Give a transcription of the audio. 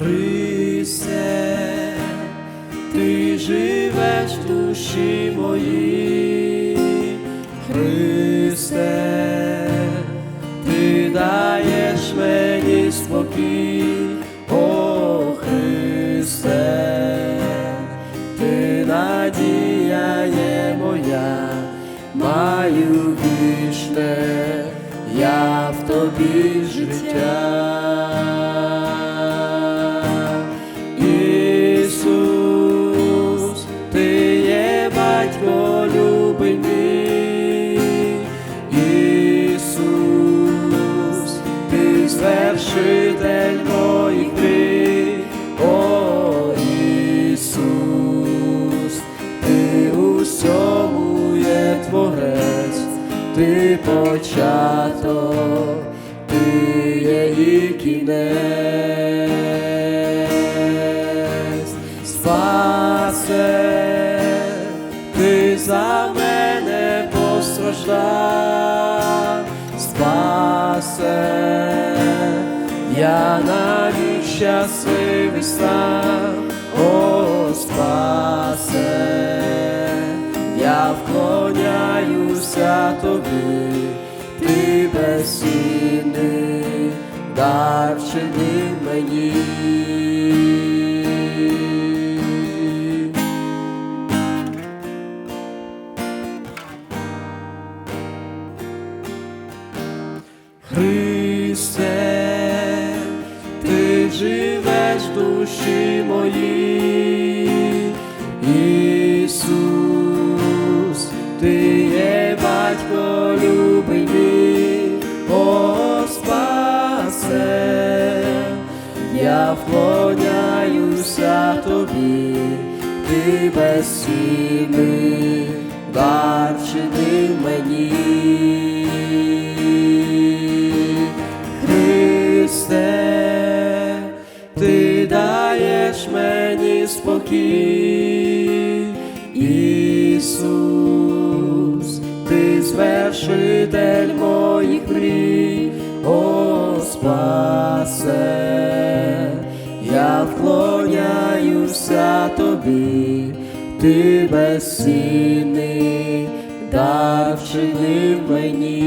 Христе, ти живеш в душі моїй, Христе, ти даєш мені спокій, о Христе, ти надія є моя, маю вічне, я в тобі життя. Батько любий Ісус, ти звершитель моїх мрій, о Ісус, ти усьому є творець, ти початок, ти є і кінець, постраждав, спасе, я навіть щасливий став, о, спасе, я вклоняюся тобі, ти безцінний, дар вчинив мені. Живеш в душі моїй, Ісус, ти є батько любий мій, о спасе, я вклоняюся тобі, ти безцінний, дар мені. Даєш мені спокій, Ісус, ти звершитель моїх мрій, о спасе, я вклоняюся тобі, ти безцінний, дар вчинив мені.